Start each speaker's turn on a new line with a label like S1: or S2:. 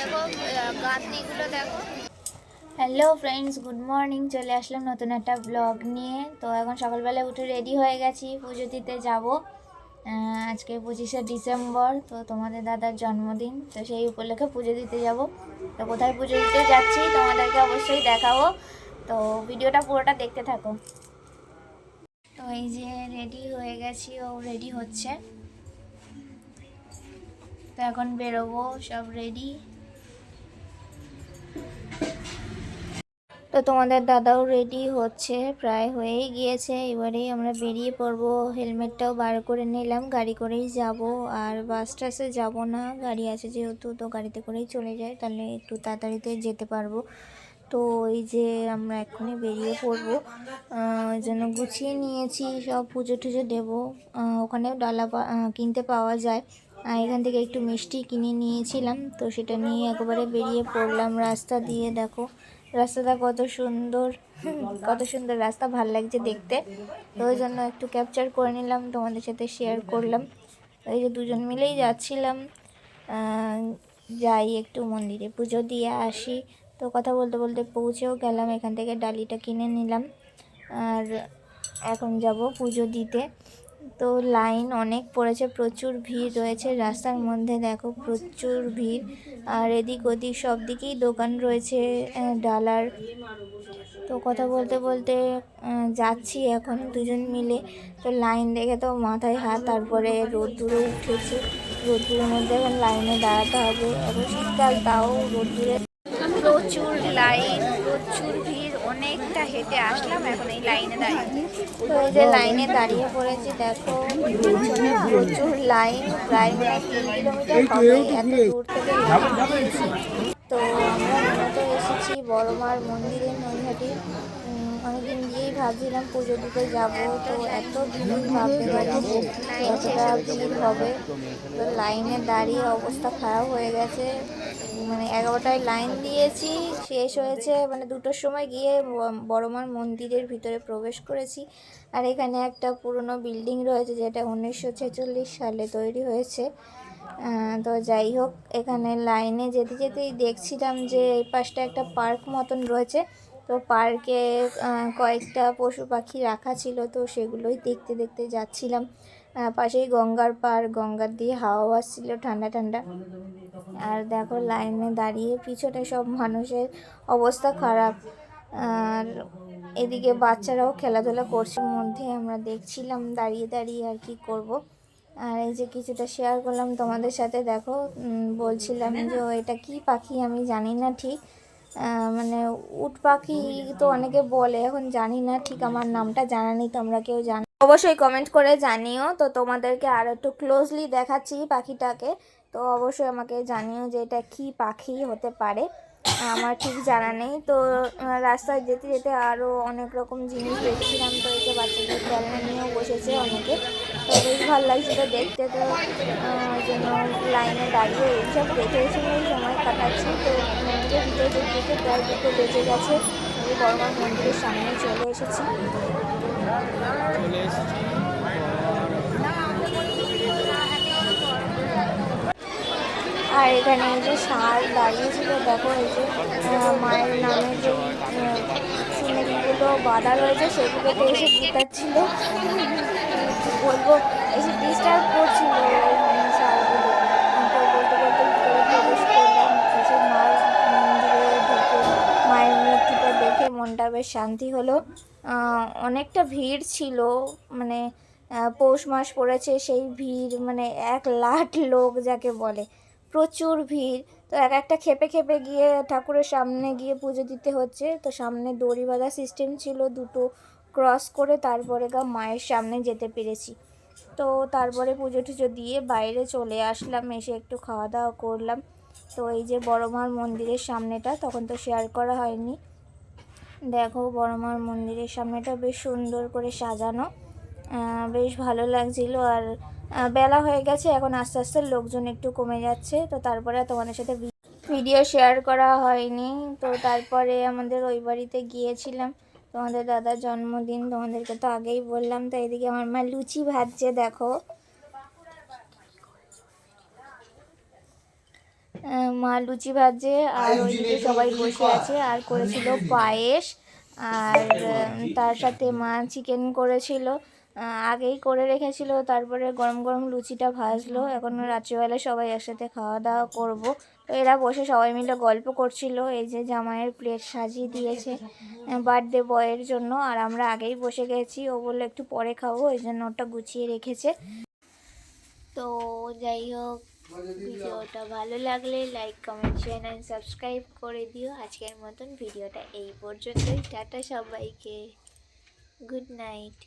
S1: দেখো দেখো।
S2: Hello friends good morning চলে আসলাম নতুন একটা ব্লগ নিয়ে। তো এখন সকালবেলা উঠে রেডি হয়ে গেছি, পুজো দিতে যাব। আজকে পঁচিশে ডিসেম্বর, তো তোমাদের দাদার জন্মদিন, তো সেই উপলক্ষে পুজো দিতে যাব। তো কোথায় পুজো দিতে যাচ্ছি তোমাদেরকে অবশ্যই দেখাবো। তো ভিডিওটা পুরোটা দেখতে থাকো। তো এই যে রেডি হয়ে গেছি, ও রেডি হচ্ছে। তো এখন বেরোবো, সব রেডি তো তোমাদের দাদাও রেডি হচ্ছে, প্রায় হয়েই গিয়েছে। এবারেই আমরা বেরিয়ে পড়ব। হেলমেটটাও বার করে নিলাম, গাড়ি করেই যাব। আর বাস টাসে যাব না, গাড়ি আছে যেহেতু, তো গাড়িতে করেই চলে যায় তাহলে একটু তাড়াতাড়িতে যেতে পারব। তো এই যে আমরা এক্ষুনি বেরিয়ে পড়ব। জন্য গুছিয়ে নিয়েছি, সব পুজো টুজো দেবো। ওখানেও ডালা কিনতে পাওয়া যায়। আর এখান থেকে একটু মিষ্টি কিনে নিয়েছিলাম, তো সেটা নিয়ে একেবারে বেরিয়ে পড়লাম রাস্তা দিয়ে, দেখো। রাস্তাটা কত সুন্দর। কত সুন্দর রাস্তা, ভালো লাগছে দেখতে। তো ওই জন্য একটু ক্যাপচার করে নিলাম, তোমাদের সাথে শেয়ার করলাম। ওই যে দুজন মিলেই যাচ্ছিলাম। যাই একটু মন্দিরে পুজো দিয়ে আসি। তো কথা বলতে বলতে পৌঁছেও গেলাম, এখান থেকে ডালিটা কিনে নিলাম। আর এখন যাব পুজো দিতে। তো লাইন অনেক পড়েছে, প্রচুর ভিড় রয়েছে। রাস্তার মধ্যে দেখো প্রচুর ভিড়। আর এদিক ওদিক সব দিকেই দোকান রয়েছে ডালার। তো কথা বলতে বলতে যাচ্ছি এখন দুজন মিলে। তো লাইন দেখে তো মাথায় হাত, তারপরে রোদ্দুরে উঠেছে। রোদ্দুরের মধ্যে এখন লাইনে দাঁড়াতে হবে। এখন শীতকাল, তাও রোদ্দুরে প্রচুর লাইন, প্রচুর ভিড়। অনেকটা হেঁটে আসলাম, এখন এই লাইনে দাঁড়িয়ে। তো এই যে লাইনে দাঁড়িয়ে পড়েছি, দেখো, প্রচুর লাইন, প্রায় তিন কিলোমিটার হবে, এত দূর থেকে তো আমরা মূলত এসেছি বড়মার মন্দিরের নৈহাটি। অনেকদিন দিয়েই ভাবছিলাম পুজো দিতে যাব, তো এত ভিড় ভাবতে পারিনি এতটা ভিড় হবে। তো লাইনে দাঁড়িয়ে অবস্থা খারাপ হয়ে গেছে। মানে এগারোটায় লাইন দিয়েছি, শেষ হয়েছে মানে দুটোর সময় গিয়ে বড়মার মন্দিরের ভিতরে প্রবেশ করেছি। আর এখানে একটা পুরনো বিল্ডিং রয়েছে, যেটা উনিশশো ছেচল্লিশ সালে তৈরি হয়েছে। তো যাই হোক, এখানে লাইনে যেতে যেতেই দেখছিলাম যে এই পাশটা একটা পার্ক মতন রয়েছে। তো পার্কে কয়েকটা পশু পাখি রাখা ছিল, তো সেগুলোই দেখতে দেখতে যাচ্ছিলাম। পাশেই গঙ্গার পার গঙ্গার দিয়ে হাওয়া আসছিল ঠান্ডা ঠান্ডা। আর দেখো লাইনে দাঁড়িয়ে পিছনে সব মানুষের অবস্থা খারাপ। আর এদিকে বাচ্চারাও খেলাধুলা করছে। মধ্যে আমরা দেখছিলাম দাঁড়িয়ে দাঁড়িয়ে আর কি করব। আর এই যে কিছুটা শেয়ার করলাম তোমাদের সাথে, দেখো বলছিলাম যে এটা কি পাখি? আমি জানি না ঠিক। মানে উট পাখি তো অনেকে বলে, এখন জানি না ঠিক আমার নামটা, জানা নেই, তোমরা কেউ জানো? অবশ্যই কমেন্ট করে জানিও। তো তোমাদেরকে আর একটু ক্লোজলি দেখাচ্ছি পাখিটাকে। তো অবশ্যই আমাকে জানিও যে এটা কি পাখি হতে পারে। আমার ঠিক জানা নেই। তো রাস্তায় যেতে যেতে আরও অনেক রকম জিনিস দেখছিলাম। তো এতে বাচ্চাদের খেলনা নিয়েও বসেছে অনেকে। তো বেশ ভালো লাগছিল দেখতে তো জন্য লাইনে দাঁড়িয়ে এইসব দেখে এসে সময় কাটাচ্ছি। তো মন্দিরের ভিতরে যেতে প্রায় দুটো বেজে গেছে। আমি বর্মার মন্দিরের সামনে চলে এসেছি। আর এখানে এই যে ষাঁড় দাঁড়িয়েছিল, দেখো এই যে মায়ের নামে যে চুনেগুলো বাঁধা রয়েছে, সেগুলোতে এসে গুটাচ্ছিল বলব এসে ডিস্টার্ব করছিল মায়ের মায়ের মূর্তিটা দেখে মনটা বেশ শান্তি হলো। অনেকটা ভিড় ছিল মানে পৌষ মাস পড়েছে, সেই ভিড় মানে এক লাখ লোক যাকে বলে, প্রচুর ভিড়। তো এক একটা খেপে খেপে গিয়ে ঠাকুরের সামনে গিয়ে পুজো দিতে হচ্ছে। তো সামনে দড়ি বাঁধা সিস্টেম ছিল, দুটো ক্রস করে তারপরে গা মায়ের সামনে যেতে পেরেছি। তো তারপরে পুজো টুজো দিয়ে বাইরে চলে আসলাম, এসে একটু খাওয়া দাওয়া করলাম। তো এই যে বড়মার মন্দিরের সামনেটা, তখন তো শেয়ার করা হয়নি। দেখো বড়মার মন্দিরের সামনেটা বেশ সুন্দর করে সাজানো। বেশ ভালো লাগছিল আর বেলা হয়ে গেছে, এখন আস্তে আস্তে লোকজন একটু কমে যাচ্ছে। তো তারপরে তোমাদের সাথে ভিডিও শেয়ার করা হয়নি। তো তারপরে আমাদের ওই বাড়িতে গিয়েছিলাম। তোমাদের দাদার জন্মদিন তোমাদেরকে তো আগেই বললাম তো এদিকে আমার মা লুচি ভাজছে দেখো। মা লুচি ভাজছে আর ওইদিকে সবাই বসে আছে আর করেছিল পায়েস আর তার সাথে মা চিকেন করেছিল। আগেই করে রেখেছিল, তারপরে গরম গরম লুচিটা ভাজলো। এখন রাত্রিবেলা সবাই একসাথে খাওয়া দাওয়া করব। তো এরা বসে সবাই মিলে গল্প করছিল, এই যে জামাইয়ের প্লেট সাজিয়ে দিয়েছে বার্থডে বয়ের জন্য। আর আমরা আগেই বসে গেছি, ও বলল একটু পরে খাব, এই জন্য ওটা গুছিয়ে রেখেছে। তো যাই হোক, ভিডিওটা ভালো লাগলে like comment share and subscribe করে দিও। আজকের মতন ভিডিওটা এই পর্যন্তই। টাটা সবাইকে। Good night